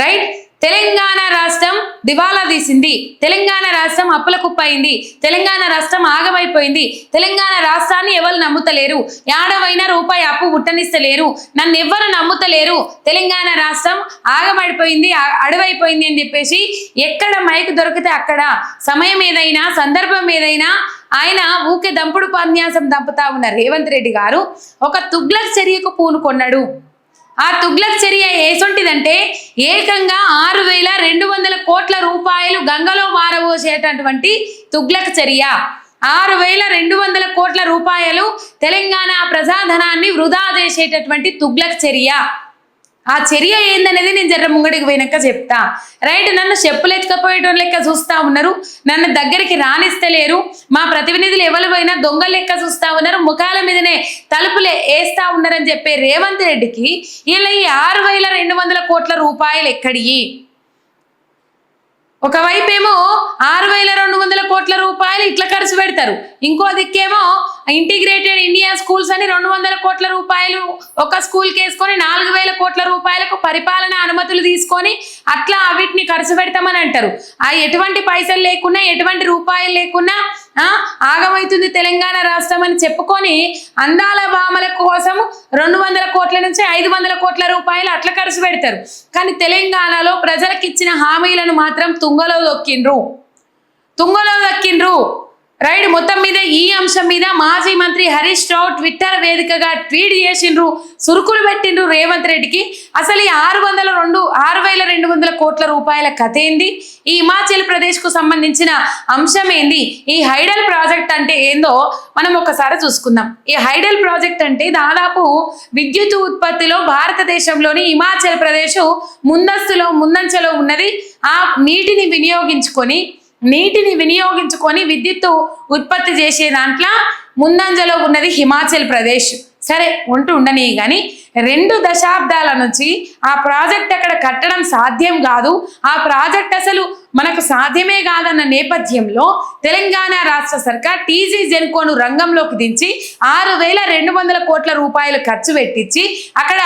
Right? Telangana రాష్ట్రం దివాలా తీసింది. తెలంగాణ రాష్ట్రం అప్పుల కుప్పయింది తెలంగాణ రాష్ట్రం ఆగమైపోయింది. తెలంగాణ రాష్ట్రాన్ని ఎవరు నమ్ముతలేరు? ఏడవైనా రూపాయి అప్పు పుట్టనిస్తలేరు. నన్ను ఎవ్వరు నమ్ముతలేరు. తెలంగాణ రాష్ట్రం ఆగమైపోయింది అడవైపోయింది అని చెప్పేసి ఎక్కడ మైక్ దొరికితే అక్కడ సమయం ఏదైనా సందర్భం ఏదైనా ఆయన ఊకే దంపుడు ఉపన్యాసం దంపుతా ఉన్న రేవంత్ రెడ్డి గారు ఒక తుగ్లక్ చర్యకు పూనుకొన్నాడు. ఆ తుగ్లక్ చర్య ఏసొంటిదంటే ఏకంగా ఆరు వేల రెండు వందల కోట్ల రూపాయలు గంగలో మారబోసేటటువంటి తుగ్లక్ చర్య. ఆరు వేల రెండు వందల కోట్ల రూపాయలు తెలంగాణ ప్రజాధనాన్ని వృధా చేసేటటువంటి తుగ్లక్ చర్య. ఆ చర్య ఏందనేది నేను జర్ర ముంగడికి పోయినాక చెప్తా. రైట్ నన్ను చెప్పులు ఎత్తుకపోయేటోళ్ళు లెక్క చూస్తా ఉన్నారు. నన్ను దగ్గరికి రానిస్తలేరు మా ప్రతినిధులు ఎవరు పోయినా దొంగ లెక్క చూస్తా ఉన్నారు. ముఖాల మీదనే తలుపులు వేస్తా ఉన్నారని చెప్పే రేవంత్ రెడ్డికి ఇలా ఈ ఆరు వేల రెండు వందల కోట్ల రూపాయలు ఎక్కడియి? ఒకవైపేమో ఆరు వేల రెండు వందల కోట్ల రూపాయలు ఇట్లా ఖర్చు పెడతారు. ఇంకో దిక్కేమో ఇంటిగ్రేటెడ్ ఇండియా స్కూల్స్ అని రెండు వందల కోట్ల రూపాయలు ఒక స్కూల్కి వేసుకొని నాలుగు వేల కోట్ల రూపాయలకు పరిపాలన అనుమతులు తీసుకొని అట్లా వీటిని ఖర్చు పెడతామని అంటారు. ఆ ఎటువంటి పైసలు లేకున్నా ఎటువంటి రూపాయలు లేకున్నా ఆగమవుతుంది తెలంగాణ రాష్ట్రం అని చెప్పుకొని అందాల భామల కోసం రెండు వందల కోట్ల నుంచి ఐదు వందల కోట్ల రూపాయలు అట్లా ఖర్చు పెడతారు. కానీ తెలంగాణలో ప్రజలకు ఇచ్చిన హామీలను మాత్రం తుంగలో దొక్కిండ్రు. తుంగలో దక్కిండ్రు. రైట్ మొత్తం మీద ఈ అంశం మీద మాజీ మంత్రి హరీష్ రావు ట్విట్టర్ వేదికగా ట్వీట్ చేసిండ్రు సురుకులు పెట్టిండ్రు రేవంత్ రెడ్డికి. అసలు ఈ ఆరు వందల రెండు ఆరు వేల రెండు వందల కోట్ల రూపాయల కథ ఏంది? ఈ హిమాచల్ ప్రదేశ్కు సంబంధించిన అంశం ఏంది? ఈ హైడల్ ప్రాజెక్ట్ అంటే ఏందో మనం ఒకసారి చూసుకుందాం. ఈ హైడల్ ప్రాజెక్ట్ అంటే దాదాపు విద్యుత్ ఉత్పత్తిలో భారతదేశంలోని హిమాచల్ ప్రదేశ్ ముందస్తులో ముందంచలో ఉన్నది. ఆ నీటిని వినియోగించుకొని నీటిని వినియోగించుకొని విద్యుత్తు ఉత్పత్తి చేసే దాంట్లో ముందంజలో ఉన్నది హిమాచల్ ప్రదేశ్. సరే ఉంటూ ఉండని కానీ రెండు దశాబ్దాల నుంచి ఆ ప్రాజెక్ట్ అక్కడ కట్టడం సాధ్యం కాదు. ఆ ప్రాజెక్ట్ అసలు మనకు సాధ్యమే కాదన్న నేపథ్యంలో తెలంగాణ రాష్ట్ర సర్కార్ టీజీ జెన్కోను రంగంలోకి దించి ఆరు వేల రెండు వందల కోట్ల రూపాయలు ఖర్చు పెట్టించి అక్కడ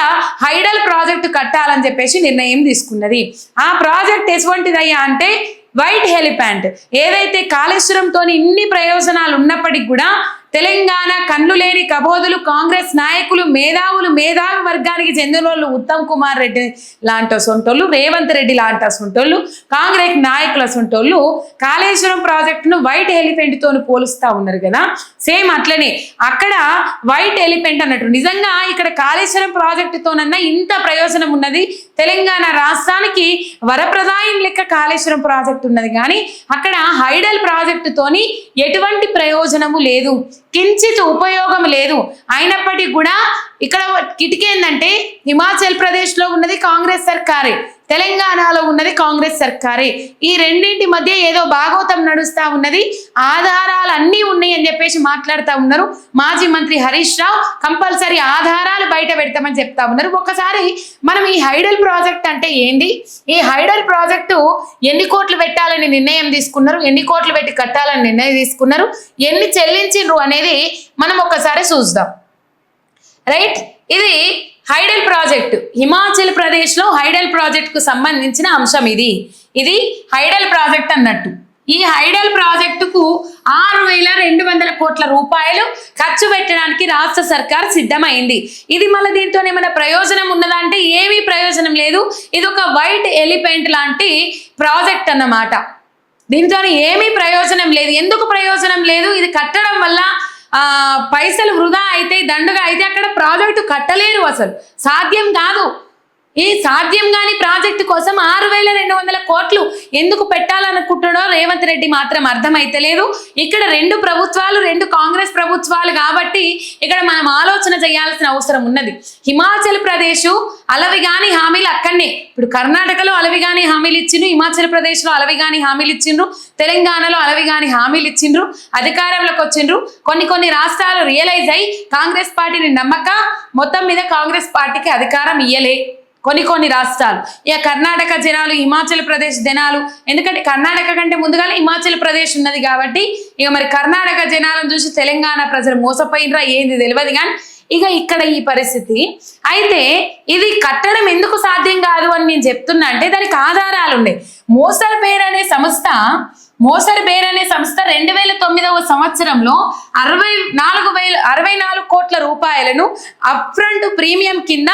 హైడల్ ప్రాజెక్టు కట్టాలని చెప్పేసి నిర్ణయం తీసుకున్నది. ఆ ప్రాజెక్ట్ ఎటువంటిదయ్యా అంటే వైట్ హెలిప్యాంట్. ఏదైతే కాళేశ్వరంతో ఇన్ని ప్రయోజనాలు ఉన్నప్పటికీ కూడా తెలంగాణ కన్ను లేని కబోదులు కాంగ్రెస్ నాయకులు మేధావులు మేధావి వర్గానికి చెందిన వాళ్ళు ఉత్తమ్ కుమార్ రెడ్డి లాంటి సొంటోళ్ళు రేవంత్ రెడ్డి లాంటి సొంటోళ్ళు కాంగ్రెస్ నాయకుల సొంటోళ్ళు కాళేశ్వరం ప్రాజెక్టును వైట్ ఎలిఫెంట్తో పోలుస్తూ పోలుస్తా ఉన్నారు కదా? సేమ్ అట్లనే అక్కడ వైట్ ఎలిఫెంట్ అన్నట్టు. నిజంగా ఇక్కడ కాళేశ్వరం ప్రాజెక్టుతోనన్నా ఇంత ప్రయోజనం ఉన్నది? తెలంగాణ రాష్ట్రానికి వరప్రదాయం లెక్క కాళేశ్వరం ప్రాజెక్ట్ ఉన్నది కానీ అక్కడ హైడల్ ప్రాజెక్టుతోని ఎటువంటి ప్రయోజనము లేదు. కించిత్ ఉపయోగం లేదు. అయినప్పటికీ కూడా ఇక్కడ కిటికీ ఏంటంటే హిమాచల్ ప్రదేశ్లో ఉన్నది కాంగ్రెస్ సర్కారే. తెలంగాణలో ఉన్నది కాంగ్రెస్ సర్కారే. ఈ రెండింటి మధ్య ఏదో భాగవతం నడుస్తా ఉన్నది. ఆధారాలు అన్నీ ఉన్నాయి అని చెప్పేసి మాట్లాడుతూ ఉన్నారు. మాజీ మంత్రి హరీష్ రావు కంపల్సరీ ఆధారాలు బయట పెడతామని చెప్తా ఉన్నారు. ఒకసారి మనం ఈ హైడల్ ప్రాజెక్ట్ అంటే ఏంది? ఈ హైడల్ ప్రాజెక్టు ఎన్ని కోట్లు పెట్టాలని నిర్ణయం తీసుకున్నారు? ఎన్ని కోట్లు పెట్టి కట్టాలని నిర్ణయం తీసుకున్నారు? ఎన్ని చెల్లించిండ్రు అనేది మనం ఒకసారి చూద్దాం. రైట్? ఇది హైడల్ ప్రాజెక్ట్. హిమాచల్ ప్రదేశ్లో హైడల్ ప్రాజెక్టుకు సంబంధించిన అంశం ఇది. ఇది హైడల్ ప్రాజెక్ట్ అన్నట్టు. ఈ హైడల్ ప్రాజెక్టుకు ఆరు వేల రెండు వందల కోట్ల రూపాయలు ఖర్చు పెట్టడానికి రాష్ట్ర సర్కార్ సిద్ధమైంది. ఇది మళ్ళీ దీంతో ఏమైనా ప్రయోజనం ఉన్నదా అంటే ఏమీ ప్రయోజనం లేదు. ఇది ఒక వైట్ ఎలిఫెంట్ లాంటి ప్రాజెక్ట్ అన్నమాట. దీంతో ఏమీ ప్రయోజనం లేదు. ఎందుకు ప్రయోజనం లేదు? ఇది కట్టడం వల్ల పైసలు వృధా అయితే దండుగా అయితే అక్కడ ప్రాజెక్టు కట్టలేరు అసలు. సాధ్యం కాదు. ఈ సాధ్యం కాని ప్రాజెక్టు కోసం ఆరు వేల రెండు వందల కోట్లు ఎందుకు పెట్టాలనుకుంటున్నాడో రేవంత్ రెడ్డి మాత్రం అర్థమైతలేదు. ఇక్కడ రెండు ప్రభుత్వాలు రెండు కాంగ్రెస్ ప్రభుత్వాలు కాబట్టి ఇక్కడ మనం ఆలోచన చేయాల్సిన అవసరం ఉన్నది. హిమాచల్ ప్రదేశ్ అలవిగాని హామీలు అక్కడనే. ఇప్పుడు కర్ణాటకలో అలవిగాని హామీలు ఇచ్చిండ్రు హిమాచల్ ప్రదేశ్లో అలవిగాని హామీలు ఇచ్చిండ్రు తెలంగాణలో అలవిగాని హామీలు ఇచ్చిండ్రు అధికారంలోకి వచ్చిండ్రు. కొన్ని కొన్ని రాష్ట్రాలు రియలైజ్ అయ్యి కాంగ్రెస్ పార్టీని నమ్మక మొత్తం మీద కాంగ్రెస్ పార్టీకి అధికారం ఇయ్యలే. కొన్ని కొన్ని రాష్ట్రాలు. ఇక కర్ణాటక జనాలు హిమాచల్ ప్రదేశ్ జనాలు ఎందుకంటే కర్ణాటక కంటే ముందుగానే హిమాచల్ ప్రదేశ్ ఉన్నది కాబట్టి ఇక మరి కర్ణాటక జనాలను చూసి తెలంగాణ ప్రజలు మోసపోయినరా ఏంది తెలియదు కానీ ఇక ఇక్కడ ఈ పరిస్థితి. అయితే ఇది కట్టడం ఎందుకు సాధ్యం కాదు అని నేను చెప్తున్నా అంటే దానికి ఆధారాలు ఉన్నాయి. మోసర్ పేర్ అనే సంస్థ మోసర్ బేర్ అనే సంస్థ రెండు వేల తొమ్మిదవ సంవత్సరంలో అరవై నాలుగు వేల అరవై నాలుగు కోట్ల రూపాయలను అప్ఫ్రంట్ ప్రీమియం కింద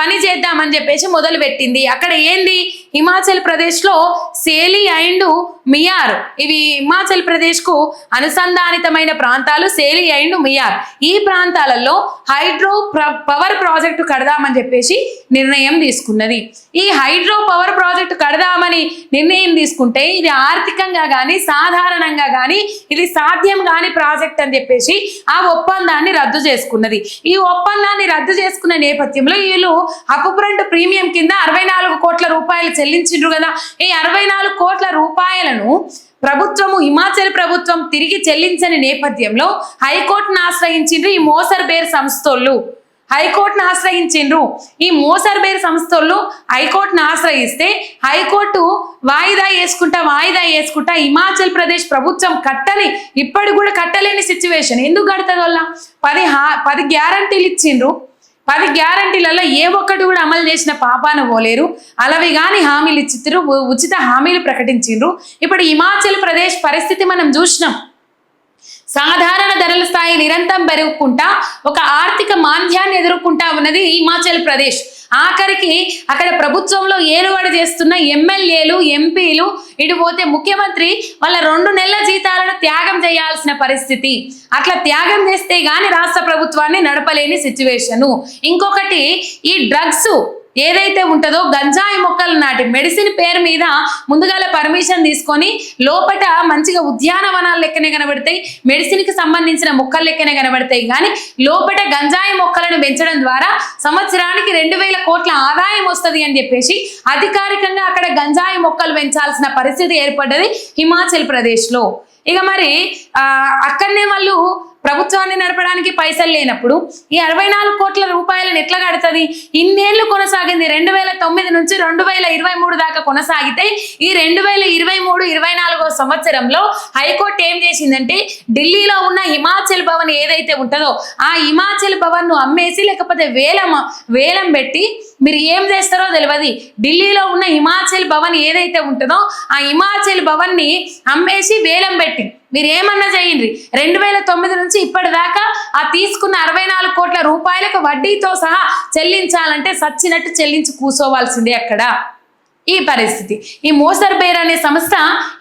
పని చేద్దామని చెప్పేసి మొదలు పెట్టింది. అక్కడ ఏంది? హిమాచల్ ప్రదేశ్లో సేలి అండ్ మియార్. ఇవి హిమాచల్ ప్రదేశ్కు అనుసంధానితమైన ప్రాంతాలు సేలి అండ్ మియార్. ఈ ప్రాంతాలలో హైడ్రో ప్ర- పవర్ ప్రాజెక్టు కడదామని చెప్పేసి నిర్ణయం తీసుకున్నది. ఈ హైడ్రో పవర్ ప్రాజెక్టు కడదామని నిర్ణయం తీసుకుంటే ఇది ఆర్థికంగా కానీ సాధారణంగా కానీ ఇది సాధ్యం కాని ప్రాజెక్ట్ అని చెప్పేసి ఆ ఒప్పందాన్ని రద్దు చేసుకున్నది. ఈ ఒప్పందాన్ని రద్దు చేసుకున్న నేపథ్యంలో వీళ్ళు అప్పుప్రంట్ ప్రీమియం కింద అరవై నాలుగు కోట్ల రూపాయలు చెల్లించిండ్రు కదా. ఈ అరవై నాలుగు కోట్ల రూపాయలను ప్రభుత్వము హిమాచల్ ప్రభుత్వం తిరిగి చెల్లించని నేపథ్యంలో హైకోర్టును ఆశ్రయించిండ్రు ఈ మోసర్ బేర్ సంస్థలు హైకోర్టును ఆశ్రయించిండ్రు. ఈ మోసర్ బేర్ సంస్థలు హైకోర్టును ఆశ్రయిస్తే హైకోర్టు వాయిదా వేసుకుంటా వాయిదా వేసుకుంటా హిమాచల్ ప్రదేశ్ ప్రభుత్వం కట్టని ఇప్పటికి కూడా కట్టలేని సిచ్యువేషన్ ఎందుకు కడతది వల్ల పది హా పది గ్యారంటీలు ఇచ్చిండ్రు. పది గ్యారంటీలలో ఏ ఒక్కటి కూడా అమలు చేసిన పాపాన పోలేరు. అలవి కానీ హామీలు ఇచ్చిరు ఉచిత హామీలు ప్రకటించిండ్రు. ఇప్పుడు హిమాచల్ ప్రదేశ్ పరిస్థితి మనం చూసినాం. సాధారణ ధరల స్థాయి నిరంతరం పెరుగుకుంటా ఒక ఆర్థిక మాంద్యాన్ని ఎదుర్కొంటా ఉన్నది హిమాచల్ ప్రదేశ్. ఆఖరికి అక్కడ ప్రభుత్వంలో ఏలుబడి చేస్తున్న ఎమ్మెల్యేలు ఎంపీలు ఇటు పోతే ముఖ్యమంత్రి వాళ్ళ రెండు నెలల జీతాలను త్యాగం చేయాల్సిన పరిస్థితి. అట్లా త్యాగం చేస్తే గాని రాష్ట్ర ప్రభుత్వాన్ని నడపలేని సిచ్యువేషను. ఇంకొకటి ఈ డ్రగ్స్ ఏదైతే ఉంటుందో గంజాయి మొక్కలు నాటి మెడిసిన్ పేరు మీద ముందుగాల పర్మిషన్ తీసుకొని లోపట మంచిగా ఉద్యానవనాలు లెక్కనే కనబడతాయి. మెడిసిన్కి సంబంధించిన మొక్కలు లెక్కనే కనబడతాయి. కానీ లోపట గంజాయి మొక్కలను పెంచడం ద్వారా సంవత్సరానికి రెండు వేల కోట్ల ఆదాయం వస్తుంది అని చెప్పేసి అధికారికంగా అక్కడ గంజాయి మొక్కలు పెంచాల్సిన పరిస్థితి ఏర్పడ్డది హిమాచల్ ప్రదేశ్లో ఇక మరి ఆ, అక్కడనే వాళ్ళు ప్రభుత్వాన్ని నడపడానికి పైసలు లేనప్పుడు ఈ అరవై నాలుగు కోట్ల రూపాయలను ఎట్లా కడుతుంది? ఇన్నేళ్ళు కొనసాగింది రెండు వేల తొమ్మిది నుంచి రెండు వేల ఇరవై మూడు దాకా కొనసాగితే ఈ రెండు వేల ఇరవై మూడు ఇరవై నాలుగో సంవత్సరంలో హైకోర్టు ఏం చేసిందంటే ఢిల్లీలో ఉన్న హిమాచల్ భవన్ ఏదైతే ఉంటుందో ఆ హిమాచల్ భవన్ను అమ్మేసి లేకపోతే వేలం వేలం పెట్టి మీరు ఏం చేస్తారో తెలియదు ఢిల్లీలో ఉన్న హిమాచల్ భవన్ ఏదైతే ఉంటుందో ఆ హిమాచల్ భవన్ని అమ్మేసి వేలం పెట్టి మీరు ఏమన్నా చేయండి. రెండు వేల తొమ్మిది నుంచి ఇప్పటిదాకా ఆ తీసుకున్న అరవై నాలుగు కోట్ల రూపాయలకు వడ్డీతో సహా చెల్లించాలంటే సచ్చినట్టు చెల్లించి కూసోవాల్సిందే అక్కడ. ఈ పరిస్థితి. ఈ మోసర్ బేర్ అనే సంస్థ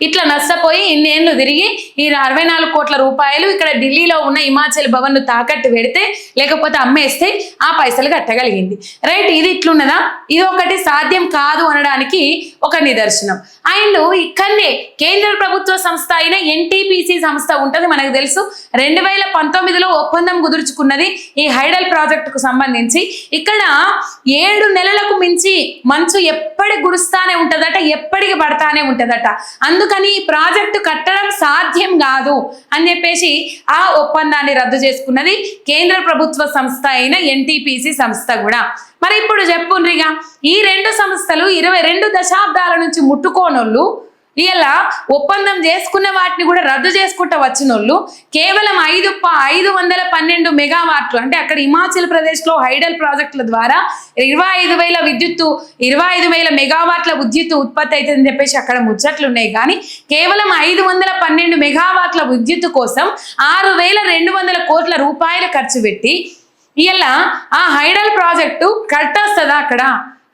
ఇట్లా నష్టపోయి ఇన్నేళ్ళు తిరిగి ఈ అరవై నాలుగు కోట్ల రూపాయలు ఇక్కడ ఢిల్లీలో ఉన్న హిమాచల్ భవన్ను తాకట్టు పెడితే లేకపోతే అమ్మేస్తే ఆ పైసలు కట్టగలిగింది. రైట్ ఇది ఇట్లున్నదా? ఇది ఒకటి సాధ్యం కాదు అనడానికి ఒక నిదర్శనం. అండ్ ఇక్కడనే కేంద్ర ప్రభుత్వ సంస్థ అయిన ఎన్టీపీసీ సంస్థ ఉంటుంది మనకు తెలుసు. రెండు వేల పంతొమ్మిదిలో ఒప్పందం కుదుర్చుకున్నది ఈ హైడల్ ప్రాజెక్టుకు సంబంధించి. ఇక్కడ ఏడు నెలలకు మించి మంచు ఎప్పటి గురుస్తానే ఉంటదట ఎప్పటికి పడతానే ఉంటదట. అందుకని ఈ ప్రాజెక్టు కట్టడం సాధ్యం కాదు అని చెప్పేసి ఆ ఒప్పందాన్ని రద్దు చేసుకున్నది కేంద్ర ప్రభుత్వ సంస్థ అయిన ఎన్టీపీసీ సంస్థ కూడా. మరి ఇప్పుడు చెప్పుండ్రిగా ఈ రెండు సంస్థలు ఇరవై రెండు దశాబ్దాల నుంచి ముట్టుకోనోళ్ళు ఇలా ఒప్పందం చేసుకున్న వాటిని కూడా రద్దు చేసుకుంటూ వచ్చినోళ్ళు కేవలం ఐదు ప- ఐదు వందల పన్నెండు మెగావాట్లు అంటే అక్కడ హిమాచల్ ప్రదేశ్లో హైడల్ ప్రాజెక్టుల ద్వారా ఇరవై ఐదు వేల విద్యుత్తు ఇరవై ఐదు వేల మెగావాట్ల విద్యుత్తు ఉత్పత్తి అవుతుందని చెప్పేసి అక్కడ ముచ్చట్లు ఉన్నాయి. కానీ కేవలం ఐదు వందల పన్నెండు మెగావాట్ల విద్యుత్తు కోసం ఆరు వేల రెండు వందల కోట్ల రూపాయలు ఖర్చు పెట్టి ఇలా ఆ హైడల్ ప్రాజెక్టు కట్టొస్తుందా అక్కడ?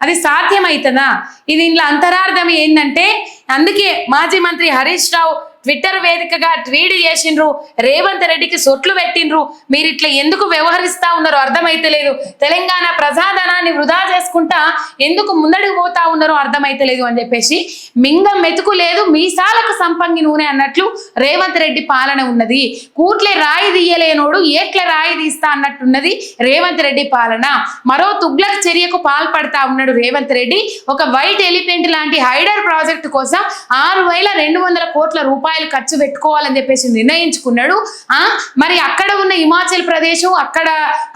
అది సాధ్యమవుతుందా ఇది ఇంట్లో అంతరార్థం ఏంటంటే అందుకే మాజీ మంత్రి హరీష్ రావు ట్విట్టర్ వేదికగా ట్వీట్ చేసిండ్రు. రేవంత్ రెడ్డికి సొట్లు పెట్టిండ్రు. మీరు ఇట్లా ఎందుకు వ్యవహరిస్తా ఉన్నారో అర్థమైతలేదు తెలంగాణ ప్రజాధనాన్ని వృధా చేసుకుంటా ఎందుకు ముందడుగు పోతా ఉన్నారో అర్థమైతలేదు అని చెప్పేసి మింగం మెతుకు లేదు మీసాలకు సంపంగి నూనె అన్నట్లు రేవంత్ రెడ్డి పాలన ఉన్నది. కూట్లే రాయి తీయలేనోడు ఏట్ల రాయి తీస్తా అన్నట్టున్నది రేవంత్ రెడ్డి పాలన. మరో తుగ్లక్ చర్యకు పాల్పడతా ఉన్నాడు రేవంత్ రెడ్డి. ఒక వైట్ ఎలిఫెంట్ లాంటి హైడర్ ప్రాజెక్టు కోసం ఆరు వేల రెండు వందల కోట్ల రూపాయలు రూపాయలు ఖర్చు పెట్టుకోవాలని చెప్పేసి నిర్ణయించుకున్నాడు. ఆ మరి అక్కడ ఉన్న హిమాచల్ ప్రదేశ్ అక్కడ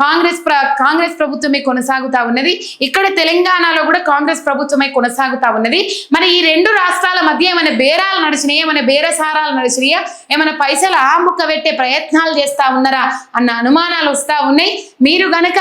కాంగ్రెస్ ప్ర కాంగ్రెస్ ప్రభుత్వమే కొనసాగుతా ఉన్నది. ఇక్కడ తెలంగాణలో కూడా కాంగ్రెస్ ప్రభుత్వమే కొనసాగుతా ఉన్నది. మరి ఈ రెండు రాష్ట్రాల మధ్య ఏమైనా బేరాలు నడిచినాయా? ఏమైనా బేరసారాలు నడిచినాయా? ఏమైనా పైసలు ఆముక్క పెట్టే ప్రయత్నాలు చేస్తా ఉన్నారా? అన్న అనుమానాలు వస్తా ఉన్నాయి. మీరు గనక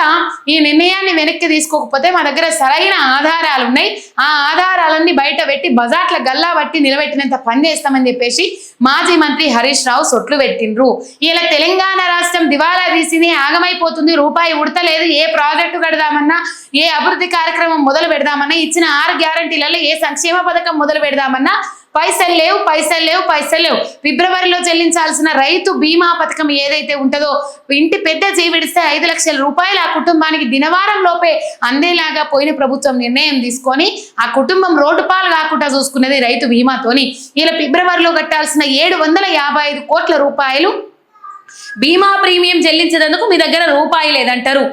ఈ నిర్ణయాన్ని వెనక్కి తీసుకోకపోతే మా దగ్గర సరైన ఆధారాలు ఉన్నాయి. ఆ ఆధారాలన్నీ బయట పెట్టి బజాట్ల గల్లా బట్టి నిలబెట్టినంత పని చేస్తామని చెప్పేసి మాజీ మంత్రి హరీష్ రావు సొట్లు పెట్టిండ్రు. ఇలా తెలంగాణ రాష్ట్రం దివాలా తీసింది ఆగమైపోతుంది. రూపాయి ఉడతలేదు. ఏ ప్రాజెక్టు కడదామన్నా ఏ అభివృద్ధి కార్యక్రమం మొదలు పెడదామన్నా ఇచ్చిన ఆరు గ్యారంటీలలో ఏ సంక్షేమ పథకం మొదలు పెడదామన్నా పైసలు లేవు పైసలు లేవు పైసలు లేవు. ఫిబ్రవరిలో చెల్లించాల్సిన రైతు బీమా పథకం ఏదైతే ఉంటుందో ఇంటి పెద్ద చేవిడిస్తే ఐదు లక్షల రూపాయలు ఆ కుటుంబానికి దినవారం లోపే అందేలాగా పోయిన ప్రభుత్వం నిర్ణయం తీసుకొని ఆ కుటుంబం రోడ్డు పాలు కాకుండా చూసుకున్నది రైతు బీమాతోని. ఇలా ఫిబ్రవరిలో కట్టాల్సిన ఏడు వందల యాభై ఐదు కోట్ల రూపాయలు బీమా ప్రీమియం చెల్లించేందుకు మీ దగ్గర రూపాయి లేదంటారు.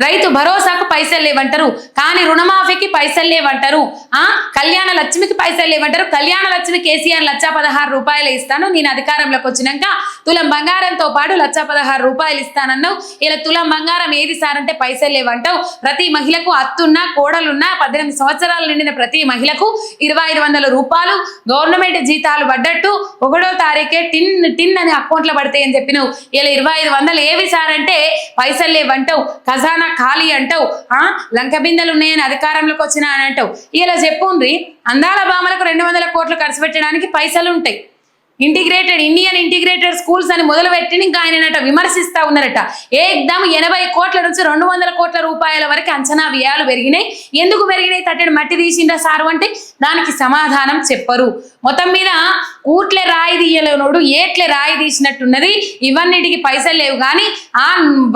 రైతు భరోసాకు పైసలు లేవంటారు. కానీ రుణమాఫీకి పైసలు లేవంటారు. ఆ? కళ్యాణ లక్ష్మికి పైసలు లేవంటారు. కళ్యాణ లక్ష్మి కేసీఆర్ లచ్చా పదహారు రూపాయలు ఇస్తాను. నేను అధికారంలోకి వచ్చినాక తులం బంగారంతో పాటు లచ్చా పదహారు రూపాయలు ఇస్తానన్నావు. ఇలా తులం బంగారం ఏది సార్ అంటే పైసలు లేవంటావు. ప్రతి మహిళకు అత్తున్నా కోడలున్నా పద్దెనిమిది సంవత్సరాలు నిండిన ప్రతి మహిళకు ఇరవై ఐదు వందల రూపాయలు గవర్నమెంట్ జీతాలు పడ్డట్టు ఒకటో తారీఖే టిన్ టిన్ అని అకౌంట్లో పడతాయని అని చెప్పినావు. ఇలా ఇరవై ఐదు వందలు ఏవి సార్ అంటే పైసలు లేవంటావు. ఖజానా ఖాళీ అంటావు? ఆ? లంక బిందెలు ఉన్నాయని అధికారంలోకి వచ్చినా అని అంటావు. ఇలా చెప్పుండ్రి అందాల భామలకు రెండు వందల కోట్లు ఖర్చు పెట్టడానికి పైసలు ఉంటాయి ఇంటిగ్రేటెడ్ ఇండియన్ ఇంటిగ్రేటెడ్ స్కూల్స్ అని మొదలుపెట్టి ఇంకా ఆయనట విమర్శిస్తా ఉన్నారట. ఏకదమ్ ఎనభై కోట్ల నుంచి రెండు వందల కోట్ల రూపాయల వరకు అంచనా వ్యయాలు పెరిగినాయి. ఎందుకు పెరిగినాయి? తట్టడి మట్టి తీసిండా సారు అంటే దానికి సమాధానం చెప్పరు. మొత్తం మీద ఊట్లే రాయి తీయలేనోడు ఏట్లే రాయి తీసినట్టున్నది. ఇవన్నిటికి పైసలు లేవు కానీ ఆ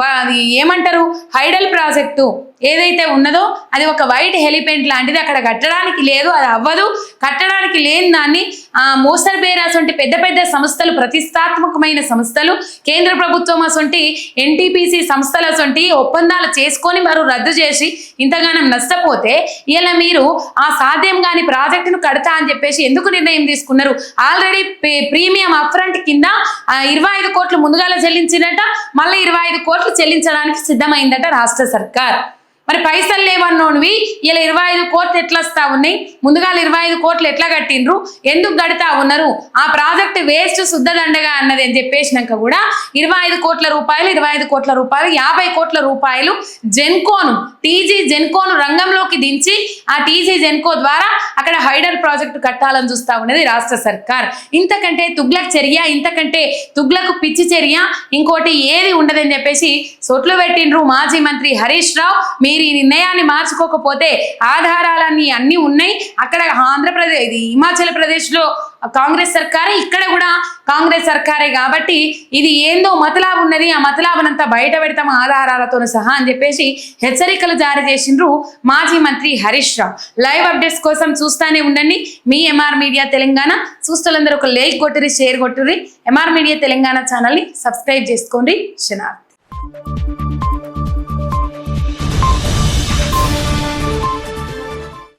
అది ఏమంటారు? Hydel project. ఏదైతే ఉన్నదో అది ఒక వైట్ హెలిపెంట్ లాంటిది అక్కడ కట్టడానికి లేదు అది అవ్వదు. కట్టడానికి లేని దాన్ని ఆ మోసర్ బేరాస్ వంటి పెద్ద పెద్ద సంస్థలు ప్రతిష్టాత్మకమైన సంస్థలు కేంద్ర ప్రభుత్వం అసొంటి ఎన్టీపీసీ సంస్థల అసొంటి ఒప్పందాలు చేసుకొని మరో రద్దు చేసి ఇంతగానం నష్టపోతే ఇలా మీరు ఆ సాధ్యం కాని ప్రాజెక్టును కడతా అని చెప్పేసి ఎందుకు నిర్ణయం తీసుకున్నారు? ఆల్రెడీ ప్రీమియం అప్ఫ్రంట్ కింద ఇరవై ఐదు కోట్లు ముందుగాల చెల్లించినట మళ్ళీ ఇరవై ఐదు కోట్లు చెల్లించడానికి సిద్ధమైందట రాష్ట్ర సర్కార్. మరి పైసలు లేవన్నోనివి. ఇలా ఇరవై ఐదు కోట్లు ఎట్లా వస్తా ఉన్నాయి? ముందుగా ఇరవై ఐదు కోట్లు ఎట్లా కట్టిండ్రు? ఎందుకు కడతా ఉన్నారు? ఆ ప్రాజెక్ట్ వేస్ట్ శుద్ధదండగా అన్నది అని చెప్పేసినాక కూడా ఇరవై ఐదు కోట్ల రూపాయలు ఇరవై ఐదు కోట్ల రూపాయలు యాభై కోట్ల రూపాయలు జెన్కోను టీజీ జెన్కోను రంగంలోకి దించి ఆ టీజీ జెన్కో ద్వారా అక్కడ హైడర్ ప్రాజెక్టు కట్టాలని చూస్తా ఉన్నది రాష్ట్ర సర్కార్. ఇంతకంటే తుగ్లక్ చర్య ఇంతకంటే తుగ్లకు పిచ్చి చర్య ఇంకోటి ఏది ఉండదని చెప్పేసి సొట్లు పెట్టిండ్రు మాజీ మంత్రి హరీష్ రావు. మీ మీరు ఈ నిర్ణయాన్ని మార్చుకోకపోతే ఆధారాలన్నీ అన్నీ ఉన్నాయి. అక్కడ ఆంధ్రప్రదేశ్ ఇది హిమాచల్ ప్రదేశ్లో కాంగ్రెస్ సర్కారే ఇక్కడ కూడా కాంగ్రెస్ సర్కారే కాబట్టి ఇది ఏందో మతలాభ ఉన్నది ఆ మతలాభనంతా బయట పెడతాం ఆధారాలతో సహా అని చెప్పేసి హెచ్చరికలు జారీ చేసిండ్రు మాజీ మంత్రి హరీష్ రావు. లైవ్ అప్డేట్స్ కోసం చూస్తానే ఉండండి. మీ ఎంఆర్ మీడియా తెలంగాణ చూస్తులందరూ ఒక లైక్ కొట్టురి షేర్ కొట్టురి ఎంఆర్ మీడియా తెలంగాణ ఛానల్ని సబ్స్క్రైబ్ చేసుకోండి. శనార్థ్.